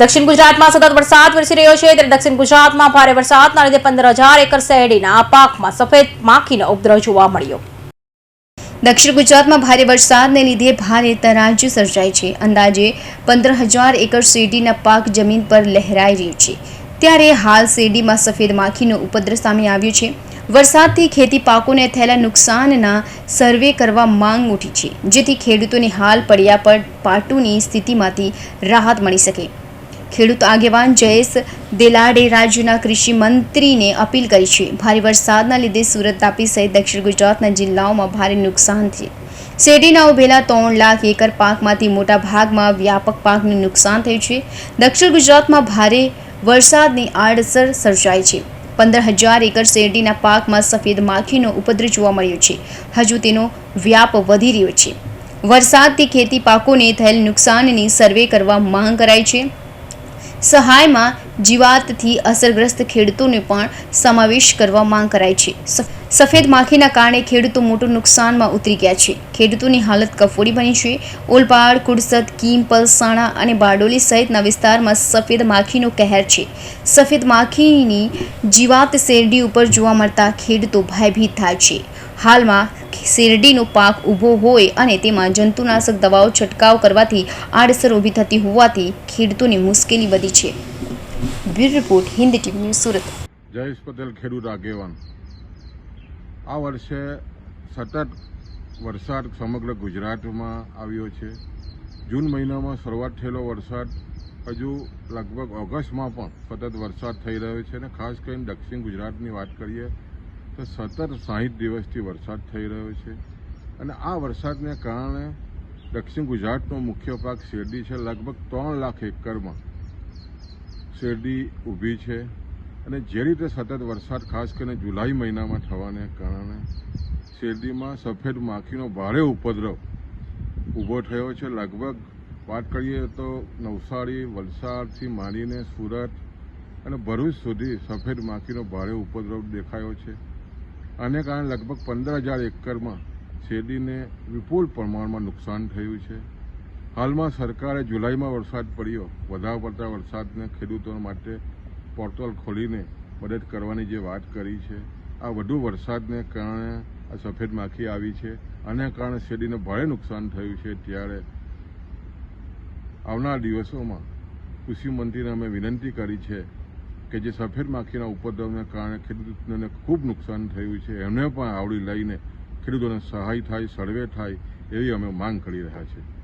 દક્ષિણ ગુજરાતમાં સતત વરસાદ વરસી રહ્યો છે ત્યારે દક્ષિણ ગુજરાતમાં ભારે વરસાદના લીધે પંદર હજાર એકર શેરડીના પાકમાં સફેદ માખીનો ઉપદ્રવ જોવા મળ્યો. દક્ષિણ ગુજરાતમાં ભારે વરસાદને લીધે ભારે તરાજ સર્જાય છે. અંદાજે પંદર હજાર એકર શેરડીના પાક જમીન પર લહેરાઈ રહ્યું છે. ત્યારે હાલ શેરડીમાં સફેદ માખીનો ઉપદ્રવ સામે આવ્યો છે. વરસાદથી ખેતી પાકોને થયેલા નુકસાનના સર્વે કરવા માંગ ઉઠી છે. જેથી ખેડૂતોને હાલ પડ્યા પર પાટુની સ્થિતિમાંથી રાહત મળી શકે. ખેડૂત આગેવાન જયેશ દેલાડે રાજ્યના કૃષિ મંત્રીને અપીલ કરી છે. ભારે વરસાદના લીધે સુરત તાપી સહિત દક્ષિણ ગુજરાતના જિલ્લાઓમાં ભારે નુકસાન થયું. શેરડીના ઉભેલા ત્રણ લાખ એકર પાકમાંથી મોટા ભાગમાં વ્યાપક પાકને નુકસાન થયું છે. દક્ષિણ ગુજરાતમાં ભારે વરસાદની આડઅસર સર્જાઈ છે. પંદર હજાર એકર શેરડીના પાકમાં સફેદ માખીનો ઉપદ્રવ જોવા મળ્યો છે. હજુ તેનો વ્યાપ વધી રહ્યો છે. વરસાદથી ખેતી પાકોને થયેલ નુકસાનની સર્વે કરવા માંગ કરાઈ છે. સહાયમાં જીવાતથી અસરગ્રસ્ત ખેડૂતોને પણ સમાવેશ કરવા માંગ કરાઈ છે. સફ- સફેદ માખીના કારણે ખેડૂતો મોટું નુકસાનમાં ઉતરી ગયા છે. ખેડૂતોની હાલત કફોડી બની છે. ઓલપાડ, કુડસદ, કીમ, પલસાણા અને બારડોલી સહિતના વિસ્તારમાં સફેદ માખીનો કહેર છે. સફેદ માખીની જીવાત શેરડી ઉપર જોવા મળતા ખેડૂતો ભયભીત થાય છે. હાલમાં શેરડીનો પાક ઊભો હોય અને તેમાં જંતુનાશક દવાઓ છંટકાવ કરવાથી આડસર ઊભી થતી હોવાથી ખેડૂતોની મુશ્કેલી વધી છે. Bureau report, Hind TV news Surat. Jayesh Patel, ખેડૂત આગેવાન. આ વર્ષે સતત વરસાદ સમગ્ર ગુજરાતમાં આવ્યો છે. જૂન મહિનામાં શરૂઆત થયેલો વરસાદ હજુ લગભગ ઓગસ્ટમાં પણ સતત વરસાદ થઈ રહ્યો છે અને ખાસ કરીને દક્ષિણ ગુજરાતની વાત કરીએ તો સતત સાહીઠ દિવસથી વરસાદ થઈ રહ્યો છે. અને આ વરસાદને કારણે દક્ષિણ ગુજરાતનો મુખ્ય પાક શેરડી છે. લગભગ ત્રણ લાખ એકરમાં શેરડી ઊભી છે. અને જે રીતે સતત વરસાદ, ખાસ કરીને જુલાઈ મહિનામાં થવાને કારણે શેરડીમાં સફેદ માખીનો ભારે ઉપદ્રવ ઊભો થયો છે. લગભગ વાત કરીએ તો નવસારી, વલસાડથી માંડીને સુરત અને ભરૂચ સુધી સફેદ માખીનો ભારે ઉપદ્રવ દેખાયો છે. આને કારણે લગભગ પંદર હજાર એકરમાં શેરડીને વિપુલ પ્રમાણમાં નુકસાન થયું છે. હાલમાં સરકારે જુલાઈમાં વરસાદ પડ્યો. વધારે પડતા વરસાદને ખેડૂતો માટે પોર્ટલ ખોલીને મદદ કરવાની જે વાત કરી છે, આ વધુ વરસાદને કારણે આ સફેદ માખી આવી છે. આને કારણે શેરડીને ભારે નુકસાન થયું છે. ત્યારે આવનાર દિવસોમાં કૃષિ મંત્રીને અમે વિનંતી કરી છે કે જે સફેદ માખીના ઉપદ્રવને કારણે ખેડૂતોને ખૂબ નુકસાન થયું છે. એમને પણ આવડી લઈને ખેડૂતોને સહાય થાય, સર્વે થાય, એવી અમે માંગ કરી રહ્યા છીએ.